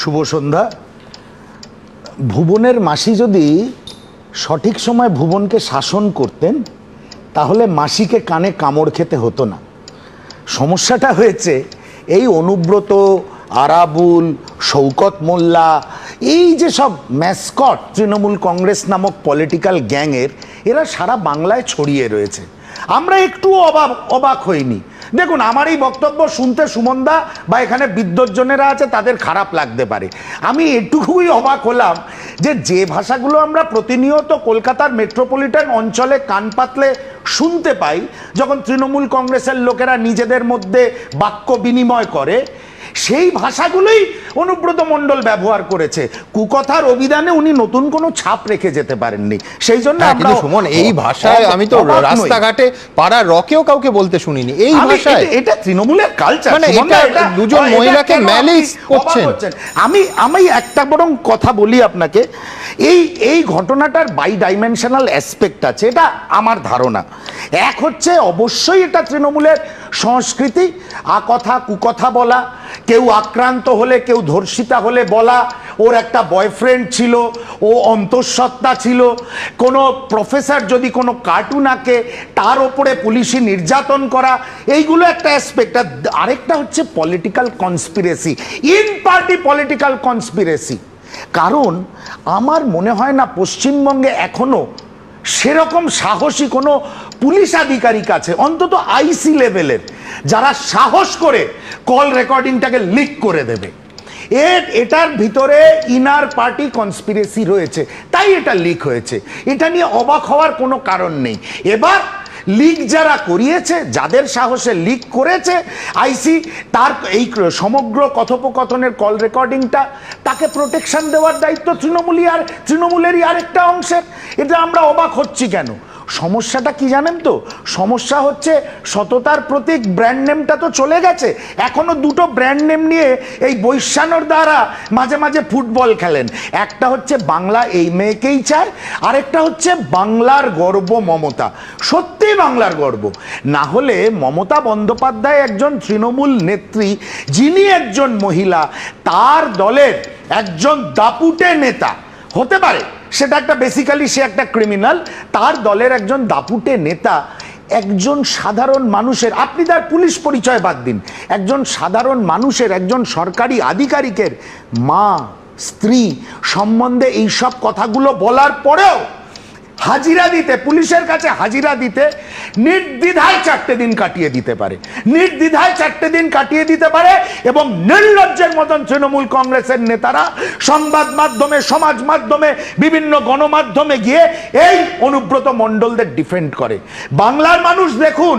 শুভ সন্ধ্যা। ভুবনের মাসি যদি সঠিক সময় ভুবনকে শাসন করতেন, তাহলে মাসিকে কানে কামড় খেতে হতো না। সমস্যাটা হয়েছে, এই অনুব্রত আরাবুল, শৌকত মোল্লা, এই যে সব ম্যাসকট, তৃণমূল কংগ্রেস নামক পলিটিক্যাল গ্যাংয়ের এরা সারা বাংলায় ছড়িয়ে রয়েছে। আমরা একটু অবাক অবাক হইনি। দেখুন, আমার এই বক্তব্য শুনতে সুমনদা বা এখানে বিদ্যুৎজনেরা আছে, তাদের খারাপ লাগতে পারে। আমি এটুকুই অবাক হলাম যে যে ভাষাগুলো আমরা প্রতিনিয়ত কলকাতার মেট্রোপলিটন অঞ্চলে কান পাতলে শুনতে পাই, যখন তৃণমূল কংগ্রেসের লোকেরা নিজেদের মধ্যে বাক্য বিনিময় করে সেই ভাষাগুলোই অনুব্রত মণ্ডল ব্যবহার করেছে। কুকথার অভিধানে উনি নতুন কোনো ছাপ রেখে যেতে পারেননি। সেই জন্য হ্যাঁ, আমরা সুমন এই ভাষায় আমি তো রাস্তাঘাটে পাড়ার রকেও কাউকে বলতে শুনিনি। এই ভাষায় এটা- তৃণমূলের কালচার মানে এটা দুজন মহিলাকে malice করছেন। আমি আমি একটা বরং কথা বলি আপনাকে। এই এই ঘটনাটার বাই ডাইমেনশনাল অ্যাসপেক্ট আছে এটা আমার ধারণা। এক হচ্ছে অবশ্যই এটা তৃণমূলের সংস্কৃতি আ কথা কুকথা বলা কেউ আক্রান্ত হলে, কেউ ধর্ষিতা হলে বলা, ওর একটা বয়ফ্রেন্ড ছিল, ও অন্তঃসত্ত্বা ছিল, কোনো প্রফেসর যদি কোনো কার্টুন আঁকে, তার ওপরে পুলিশি নির্যাতন করা, এইগুলো একটা অ্যাসপেক্ট আর আরেকটা হচ্ছে political conspiracy in party political conspiracy কারণ আমার মনে হয় না পশ্চিমবঙ্গে এখনও সেরকম সাহসী কোনো পুলিশ আধিকারিক আছে, অন্তত আইসি লেভেলের যারা সাহস করে কল রেকর্ডিংটাকে লিক করে দেবে। এর, এটার ভিতরে ইনার পার্টি কনস্পিরেসি রয়েছে, তাই এটা লিক হয়েছে। এটা নিয়ে অবাক হওয়ার কোনো কারণ নেই। এবার লিক যারা করিয়েছে, যাদের সাহসে লিক করেছে আইসি তার এই সমগ্র কথোপকথনের কল রেকর্ডিংটা তাকে প্রোটেকশন দেওয়ার দায়িত্ব তৃণমূলই আর, তৃণমূলেরই আরেকটা অংশের। এটা আমরা অবাক হচ্ছি কেন? সমস্যাটা কি জানেন তো? সমস্যা হচ্ছে সততার প্রতীক ব্র্যান্ড নেমটা তো চলে গেছে। এখনও দুটো ব্র্যান্ড নেম নিয়ে এই বৈশ্যানোর দ্বারা মাঝে মাঝে ফুটবল খেলেন। একটা হচ্ছে বাংলা, এই মেয়েকেই চায়। আরেকটা হচ্ছে বাংলার গর্ব, মমতা। সত্যি বাংলার গর্ব। না হলে মমতা বন্দ্যোপাধ্যায় একজন তৃণমূল নেত্রী, যিনি একজন মহিলা, তার দলের একজন দাপুটে নেতা। হতে পারে। সেটা একটা বেসিক্যালি সে একটা ক্রিমিনাল তার দলের একজন দাপুটে নেতা, একজন সাধারণ মানুষের, আপনি তার পুলিশ পরিচয় বাদ দিন, একজন সাধারণ মানুষের, একজন সরকারি আধিকারিকের মা, স্ত্রী সম্বন্ধে এইসব কথাগুলো বলার পরেও হাজিরা দিতে, পুলিশের কাছে হাজিরা দিতে নির্দ্বিধায় চারটে দিন কাটিয়ে দিতে পারে। নির্দ্বিধায় চারটে দিন কাটিয়ে দিতে পারে এবং নির্লজ্জের মতন তৃণমূল কংগ্রেসের নেতারা সংবাদ মাধ্যমে, সমাজ মাধ্যমে, বিভিন্ন গণমাধ্যমে গিয়ে এই অনুব্রত মণ্ডলদের ডিফেন্ড করে। বাংলার মানুষ দেখুন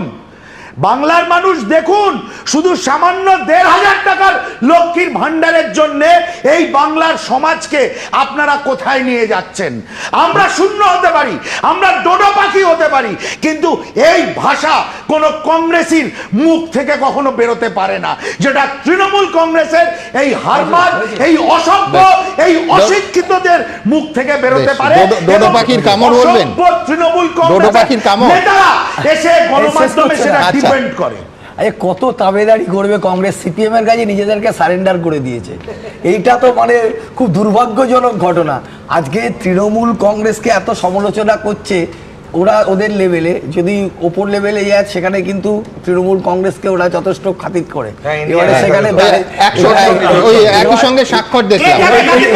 বাংলার মানুষ দেখুন শুধু সামান্য দেড় হাজার টাকার লক্ষ্মীর ভান্ডারের জন্য এই বাংলার সমাজকে আপনারা কোথায় নিয়ে যাচ্ছেন আমরা শূন্য হতে পারি আমরা ডোডো পাখি হতে পারি কিন্তু এই ভাষা কোনো কংগ্রেসির মুখ থেকে কখনো বেরোতে পারে না যেটা তৃণমূল কংগ্রেসের এই হারমার এই অসভ্য এই অশিক্ষিতদের মুখ থেকে বেরোতে পারে ডোডো- পাখির কামড় বলবেন? তৃণমূল কামড়? নেতারা এসে গণমাধ্যমে সেটা। ডিপেন্ড করে। আরে কত তাবেদারি করবে কংগ্রেস। সিপিএম এর কাছে নিজেদেরকে সারেন্ডার করে দিয়েছে। এইটা তো মানে খুব দুর্ভাগ্যজনক ঘটনা। আজকে তৃণমূল কংগ্রেসকে এত সমালোচনা করছে ওরা ওদের লেভেলে যদি ওপর লেভেলে যায় সেখানে কিন্তু তৃণমূল কংগ্রেসকে ওরা যথেষ্ট খাতির করে। এবারে সেখানে দাঁড়িয়ে- একই সঙ্গে স্বাক্ষর দেখলাম